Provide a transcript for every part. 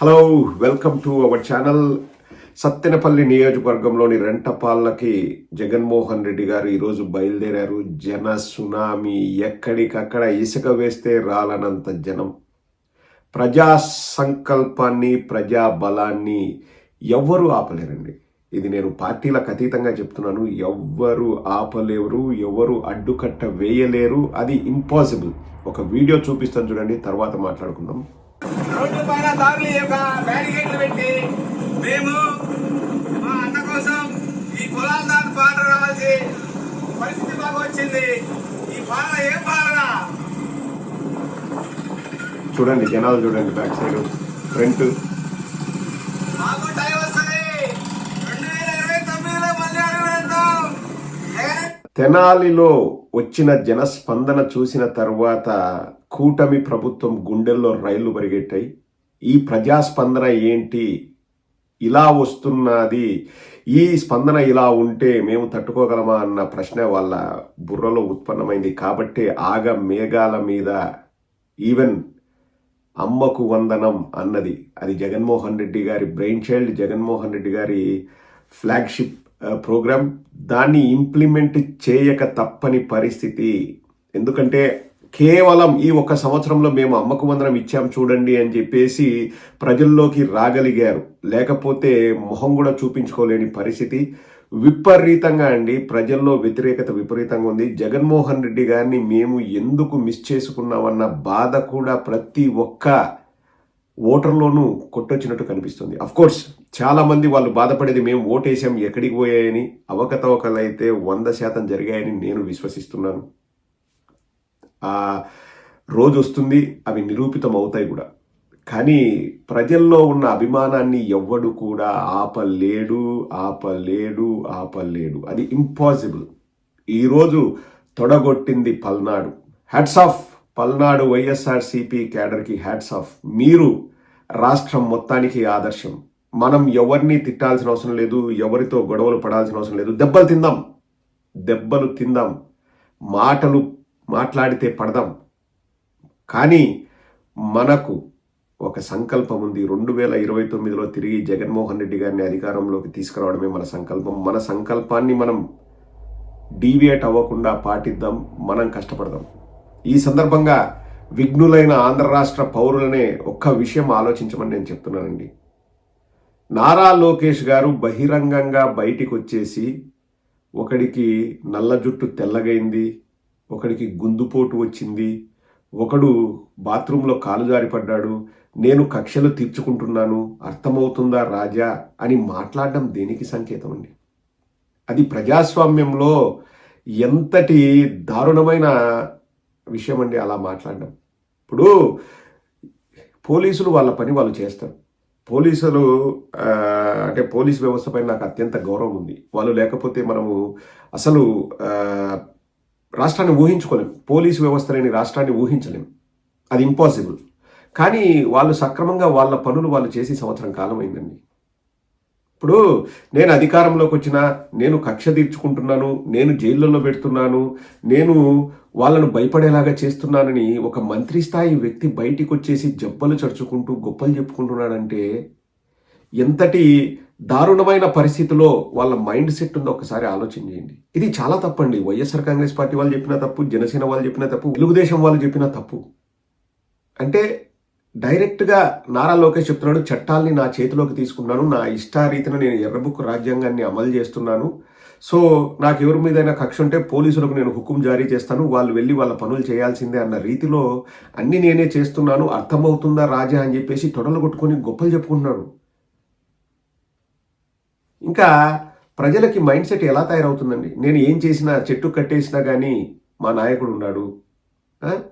Hello welcome to our channel Sattenapalli నియోజకవర్గంలోని రెంటపాళ్ళకి జగన్మోహన్ రెడ్డి గారు ఈరోజు బయలుదేరారు. జన సునామీ ఎక్కడికక్కడ ఇసుక వేస్తే రాలనంత జనం. ప్రజా సంకల్పాన్ని ప్రజా బలాన్ని ఎవ్వరూ ఆపలేరండి. ఇది నేను పార్టీలకు అతీతంగా చెప్తున్నాను. ఎవ్వరు ఆపలేరు ఎవరు అడ్డుకట్ట వేయలేరు. అది ఇంపాసిబుల్ ఒక వీడియో చూపిస్తాను చూడండి తర్వాత మాట్లాడుకుందాం. రోడ్డు పైన దారులు యొక్క బ్యారికేడ్లు పెట్టి మేము మా అన్న కోసం ఈ పొలాల దాని పాట రావాల్సి పరిస్థితి మాకు వచ్చింది. ఈ పాలన ఏం పాలన? చూడండి జనాలు చూడండి బ్యాక్ సైడ్ ఫ్రంట్ మాకు టైం వస్తుంది. రెండు వేల ఇరవై తొమ్మిదిలో మళ్ళీ తెనాలిలో వచ్చిన జనస్పందన చూసిన తర్వాత కూటమి ప్రభుత్వం గుండెల్లో రైళ్ళు పరిగెట్టాయి. ఈ ప్రజాస్పందన ఏంటి? ఇలా వస్తున్నది. ఈ స్పందన ఇలా ఉంటే మేము తట్టుకోగలమా అన్న ప్రశ్న వాళ్ళ బుర్రలో ఉత్పన్నమైంది. కాబట్టి ఆగ మేఘాల మీద ఈవెన్ అమ్మకు వందనం అన్నది. అది జగన్మోహన్ రెడ్డి గారి బ్రెయిన్ చైల్డ్ జగన్మోహన్ రెడ్డి గారి ఫ్లాగ్షిప్ ప్రోగ్రామ్ దాన్ని ఇంప్లిమెంట్ చేయక తప్పని పరిస్థితి. ఎందుకంటే కేవలం ఈ ఒక్క సంవత్సరంలో మేము అమ్మకు వందనం ఇచ్చాం చూడండి అని చెప్పేసి ప్రజల్లోకి రాగలిగారు. లేకపోతే మొహం కూడా చూపించుకోలేని పరిస్థితి. విపరీతంగా అండి ప్రజల్లో వ్యతిరేకత విపరీతంగా ఉంది. జగన్మోహన్ రెడ్డి గారిని మేము ఎందుకు మిస్ చేసుకున్నామన్న బాధ కూడా ప్రతి ఒక్క ఓటర్లోనూ కొట్టొచ్చినట్టు కనిపిస్తుంది. అఫ్కోర్స్ చాలామంది వాళ్ళు బాధపడేది మేము ఓటేసాం ఎక్కడికి పోయాయని అవకతవకలైతే వంద శాతం జరిగాయని నేను విశ్వసిస్తున్నాను. ఆ రోజు వస్తుంది అవి నిరూపితం అవుతాయి కూడా. కానీ ప్రజల్లో ఉన్న అభిమానాన్ని ఎవ్వడు కూడా ఆపలేడు ఆపలేడు ఆపలేడు. అది ఇంపాసిబుల్. ఈరోజు తొడగొట్టింది Palnadu. Hats off Palnadu YSRCP క్యాడర్కి hats off మీరు రాష్ట్రం మొత్తానికి ఆదర్శం. మనం ఎవరిని తిట్టాల్సిన అవసరం లేదు ఎవరితో గొడవలు పడాల్సిన అవసరం లేదు. దెబ్బలు తిందాం. దెబ్బలు తిందాం. మాటలు మాట్లాడితే పడదాం. కానీ మనకు ఒక సంకల్పం ఉంది. రెండు వేల ఇరవై తొమ్మిదిలో తిరిగి జగన్మోహన్ రెడ్డి గారిని అధికారంలోకి తీసుకురావడమే మన సంకల్పం. మన సంకల్పాన్ని మనం డీవియేట్ అవ్వకుండా పాటిద్దాం. మనం కష్టపడదాం. ఈ సందర్భంగా విఘ్నులైన ఆంధ్ర రాష్ట్ర పౌరులనే ఒక్క విషయం ఆలోచించమని నేను చెప్తున్నానండి. నారా లోకేష్ గారు బహిరంగంగా బయటికి వచ్చేసి ఒకడికి నల్ల జుట్టు తెల్లగైంది ఒకడికి గుందుపోటు వచ్చింది ఒకడు బాత్రూంలో కాలు జారిపడ్డాడు నేను కక్షలు తీర్చుకుంటున్నాను అర్థమవుతుందా రాజా అని మాట్లాడడం దేనికి సంకేతం అండి? అది ప్రజాస్వామ్యంలో ఎంతటి దారుణమైన విషయం అండి అలా మాట్లాడడం. ఇప్పుడు పోలీసులు వాళ్ళ పని వాళ్ళు చేస్తారు. పోలీసులు అంటే పోలీస్ వ్యవస్థ పైన నాకు అత్యంత గౌరవం ఉంది. వాళ్ళు లేకపోతే మనము అసలు రాష్ట్రాన్ని ఊహించుకోలేం. పోలీసు వ్యవస్థ లేని రాష్ట్రాన్ని ఊహించలేము అది ఇంపాసిబుల్ కానీ వాళ్ళు సక్రమంగా వాళ్ళ పనులు వాళ్ళు చేసి సంవత్సరం కాలం అయిందండి ఇప్పుడు నేను అధికారంలోకి వచ్చిన నేను కక్ష తీర్చుకుంటున్నాను నేను జైళ్ళల్లో పెడుతున్నాను నేను వాళ్ళను భయపడేలాగా చేస్తున్నానని ఒక మంత్రి స్థాయి వ్యక్తి బయటికి వచ్చేసి జబ్బలు చరుచుకుంటూ గొప్పలు చెప్పుకుంటున్నాడంటే ఎంతటి దారుణమైన పరిస్థితిలో వాళ్ళ మైండ్ సెట్ ఉందో ఒకసారి ఆలోచన చేయండి. ఇది చాలా తప్పండి. వైఎస్ఆర్ కాంగ్రెస్ పార్టీ వాళ్ళు చెప్పిన తప్పు జనసేన వాళ్ళు చెప్పిన తప్పు తెలుగుదేశం వాళ్ళు చెప్పిన తప్పు. అంటే డైరెక్ట్గా నారా లోకేష్ చెప్తున్నాడు చట్టాల్ని నా చేతిలోకి తీసుకున్నాను నా ఇష్టారీతిన నేను ఎర్రబుక్ రాజ్యాంగాన్ని అమలు చేస్తున్నాను. సో నాకు ఎవరి మీదైనా కక్ష ఉంటే పోలీసులకు నేను హుకుం జారీ చేస్తాను వాళ్ళు వెళ్ళి వాళ్ళ పనులు చేయాల్సిందే అన్న రీతిలో అన్ని నేనే చేస్తున్నాను అర్థమవుతుందా రాజా అని చెప్పేసి తొడలు కొట్టుకొని గొప్పలు చెప్పుకుంటున్నాడు ఇంకా ప్రజలకి మైండ్ సెట్ ఎలా తయారవుతుందండి? నేను ఏం చేసినా చెట్టు కట్టేసినా కానీ మా నాయకుడు ఉన్నాడు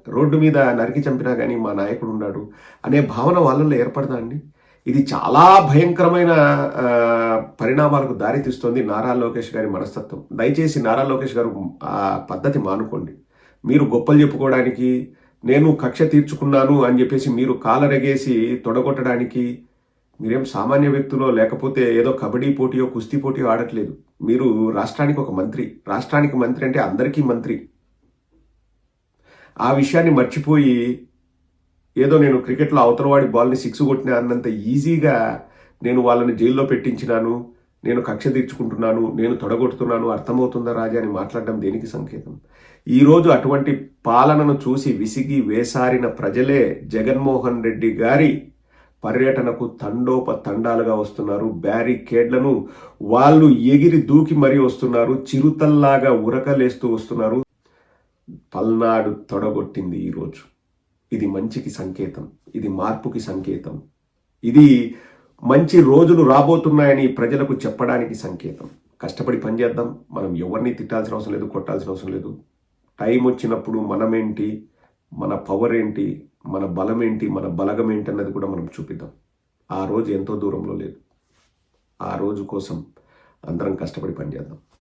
రోడ్డు మీద నరికి చంపినా కానీ మా నాయకుడు ఉన్నాడు అనే భావన వాళ్ళల్లో ఏర్పడదా అండి? ఇది చాలా భయంకరమైన పరిణామాలకు దారితీస్తుంది నారా లోకేష్ గారి మనస్తత్వం. దయచేసి నారా లోకేష్ గారు ఆ పద్ధతి మానుకోండి. మీరు గొప్పలు చెప్పుకోవడానికి నేను కక్ష తీర్చుకున్నాను అని చెప్పేసి మీరు కాలరగేసి తొడగొట్టడానికి మీరేం సామాన్య వ్యక్తులో లేకపోతే ఏదో కబడ్డీ పోటీయో కుస్తీ పోటీయో ఆడట్లేదు. మీరు రాష్ట్రానికి ఒక మంత్రి. రాష్ట్రానికి మంత్రి అంటే అందరికీ మంత్రి. ఆ విషయాన్ని మర్చిపోయి ఏదో నేను క్రికెట్లో అవతలవాడి బాల్ని సిక్స్ కొట్టినా అన్నంత ఈజీగా నేను వాళ్ళని జైల్లో పెట్టించినాను నేను కక్ష తీర్చుకుంటున్నాను నేను తొడగొడుతున్నాను అర్థమవుతుందా రాజా అని మాట్లాడడం దేనికి సంకేతం? ఈరోజు అటువంటి పాలనను చూసి విసిగి వేసారిన ప్రజలే జగన్మోహన్ రెడ్డి గారి పర్యటనకు తండోప తండాలుగా వస్తున్నారు. బ్యారికేడ్లను వాళ్ళు ఎగిరి దూకి మరీ వస్తున్నారు. చిరుతల్లాగా ఉరకలేస్తూ వస్తున్నారు. పల్నాడు తొడగొట్టింది ఈరోజు ఇది మంచికి సంకేతం ఇది మార్పుకి సంకేతం. ఇది మంచి రోజులు రాబోతున్నాయని ప్రజలకు చెప్పడానికి సంకేతం. కష్టపడి పనిచేద్దాం మనం ఎవరిని తిట్టాల్సిన అవసరం లేదు కొట్టాల్సిన అవసరం లేదు. టైం వచ్చినప్పుడు మనమేంటి మన పవర్ ఏంటి మన బలం ఏంటి మన బలగం ఏంటి అన్నది కూడా మనం చూపిద్దాం. ఆ రోజు ఎంతో దూరంలో లేదు. ఆ రోజు కోసం అందరం కష్టపడి పనిచేద్దాం